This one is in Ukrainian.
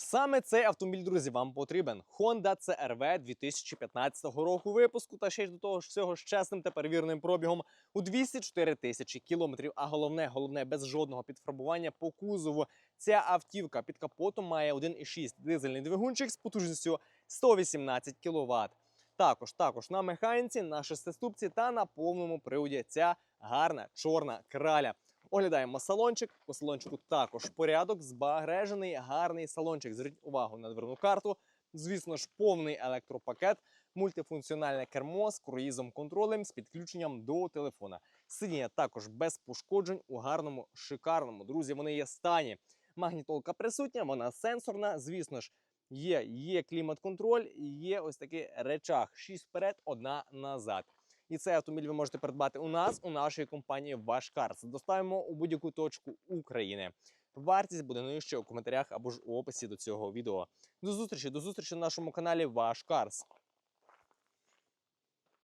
Саме цей автомобіль, друзі, вам потрібен. Honda CR-V 2015 року випуску, та ще й до того ж всього з чесним та перевіреним пробігом у 204 тисячі кілометрів. А головне, головне, без жодного підфарбування по кузову. Ця автівка під капотом має 1,6 дизельний двигунчик з потужністю 118 кВт. Також, також на механіці, на шестиступці та на повному приводі ця гарна чорна краля. Оглядаємо салончик. По салончику також порядок, збагрежений, гарний салончик. Зверніть увагу на дверну карту. Звісно ж, повний електропакет, мультифункціональне кермо з круїзом контролем з підключенням до телефона. Сидіння також без пошкоджень у гарному, шикарному. Друзі, вони є стані. Магнітолка присутня, вона сенсорна. Звісно ж, є, є клімат-контроль, є ось такий речах: 6 вперед, одна назад. І цей автомобіль ви можете придбати у нас, у нашій компанії Ваш Карс. Доставимо у будь-яку точку України. Вартість буде нижче у коментарях або ж у описі до цього відео. До зустрічі, до зустрічі на нашому каналі Ваш Карс.